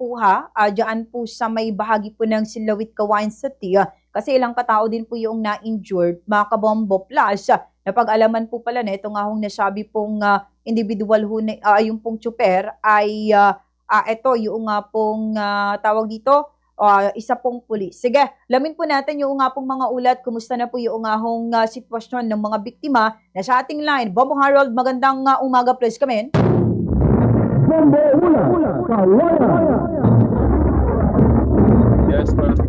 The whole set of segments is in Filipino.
po ha, uh, dyan po sa may bahagi po ng Silawit Kawain City. ah, kasi ilang katao din po yung na-injured, mga kabombo. Plus, ah, napag-alaman po pala na ito nga hong nasabi pong ah, individual ho, ah, yung pong chuper ay ah, ah, ito yung nga pong ah, tawag dito, ah, isa pong pulis. Sige, lamin po natin yung nga pong mga ulat. Kumusta na po yung nga hong ah, sitwasyon ng mga biktima na sa ating line. Bobo Harold, magandang ah, umaga please kami. Bombo una, kawayan.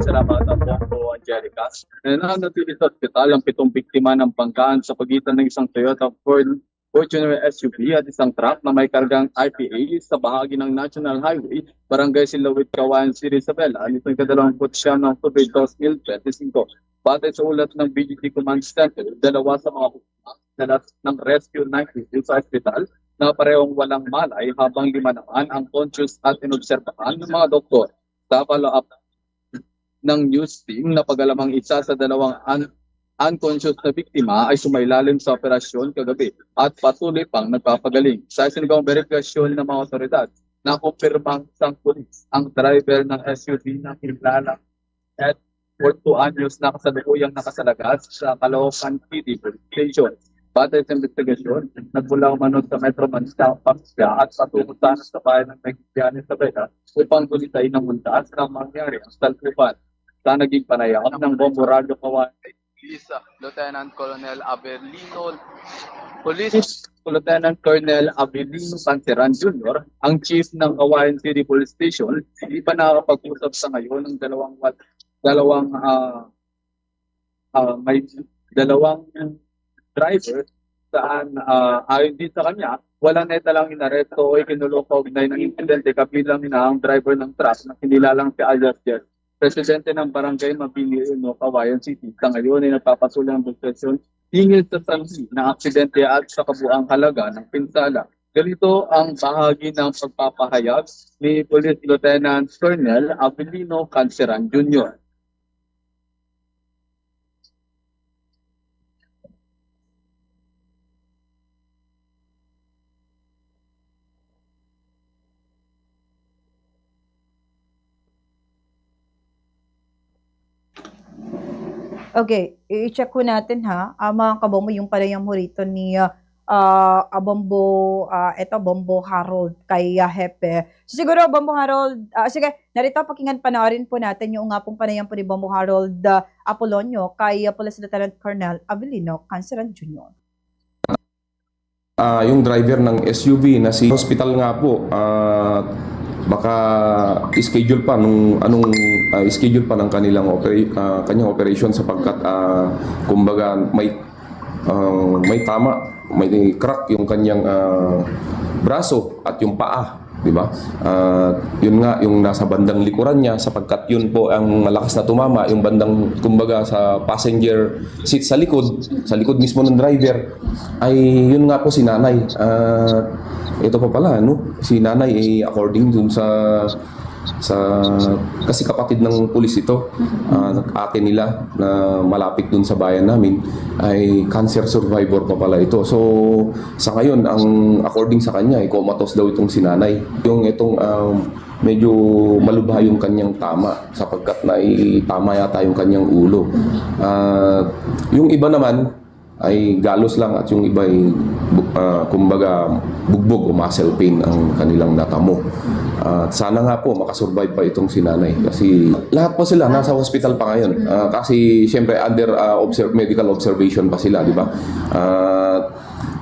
Ang po, Angelica. Nananatili sa ospital ang pitong biktima ng banggaan sa pagitan ng isang Toyota Ford Fortuner SUV at isang truck na may kargang IPA sa bahagi ng National Highway, Barangay Silawit, Kawayan City, Isabela. Nitong kadalawamput siya ng Tubig 2025. Batay sa ulat ng BGT Command Center, dalawa sa mga biktima dala ng Rescue 90 sa ospital na parehong walang malay habang lima naman ang conscious at inobserbahan ng mga doktor. Sa follow-up ng news team na pagalamang isa sa dalawang un- unconscious na biktima ay sumailalim sa operasyon kagabi at patuloy pang nagpapagaling. Sa sinigawang verifikasyon ng mga otoridad, nakumpirmang isang pulis ang driver ng SUV na kilala at 42 anyos na kasalukuyang nakasalagas sa Caloocan City Police Station. Batay sa investigasyon, nagmula umanod sa Metro Manila, Pampanga at patungo sana sa bayan ng Mexicanes sa Vega upang gulitay ng muntas na mangyari ang salpupan sa naging panayam ng Bombo Radio Kawan. Lisa, Lieutenant Colonel Avelino, Police Lieutenant Colonel Abilino Santeran Jr., ang chief ng Kawayan City Police Station, hindi pa nakakapag-usap sa ngayon ng dalawang dalawang ah ah, may dalawang driver saan ah, ayon din sa kanya, wala neta lang inaresto o ikinuloko na ng insidente kabilang na ang driver ng truck na kinilalang si alias Jeff. Presidente ng Barangay Mabini, no, Kawayan City. Sa ngayon ay nagpapatuloy ang investigation hingil sa sanhi ng aksidente at sa kabuang halaga ng pinsala. Ganito ang bahagi ng pagpapahayag ni Police Lieutenant Colonel Abilino Canceran Jr. Okay, i-check ko natin ha. Ah, mga kabombo, yung pala yung rito ni ah, ah, ah, Bombo, ah, eto, Bombo Harold kay ah, Hepe. So, siguro, Bombo Harold, ah, sige, narito, pakinggan panoorin po natin yung nga pong panayam po ni Bombo Harold ah, Apolonio kay uh, Police Lieutenant Colonel Avelino Canceran Jr. Ah, yung driver ng SUV na si hospital nga po ah, baka schedule pa nung anong ah, schedule pa ng kanilang opera, ah, kanyang operation sapagkat ah, kumbaga may ah, may tama may crack yung kanyang ah, braso at yung paa di ba Ah, yun nga yung nasa bandang likuran niya sapagkat yun po ang malakas na tumama yung bandang kumbaga sa passenger seat sa likod sa likod mismo ng driver ay yun nga po si nanay. Ah, ito pa pala no si nanay eh, according dun sa sa kasi kapatid ng pulis ito ah, ate nila na malapit dun sa bayan namin ay cancer survivor pa pala ito. So sa ngayon ang according sa kanya ay comatose daw itong si nanay. Yung itong um, medyo malubha yung kanyang tama sapagkat na tama yata yung kanyang ulo. Ah, yung iba naman ay galos lang at yung iba ay ah, kumbaga bugbog o muscle pain ang kanilang natamo. At sana nga po makasurvive pa itong si nanay kasi lahat po sila nasa hospital pa ngayon. Ah, kasi siyempre under ah, observe, medical observation pa sila, di ba? At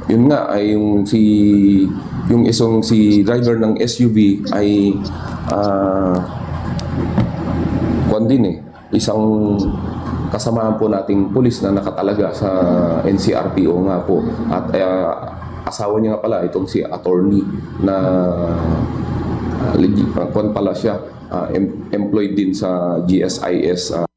yun nga ay yung si yung isang si driver ng SUV ay ah kwan din eh isang kasamahan po nating pulis na nakatalaga sa NCRPO nga po at uh, asawa niya nga pala itong si attorney na uh, legi- uh, kwan pala siya uh, em- employed din sa GSIS uh,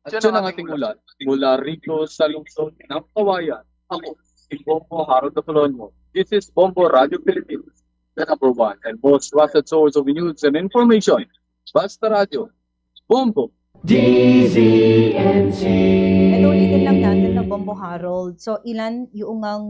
At yun ang ating ulat mula rito sa lungsod ng Kawayan. Ako, si Bombo Harold Apolonio. This is Bombo Radio Philippines, the number one and most trusted source of news and information. Basta Radio. Bombo. Ito ulitin lang natin na Bombo Harold. So, ilan yung ang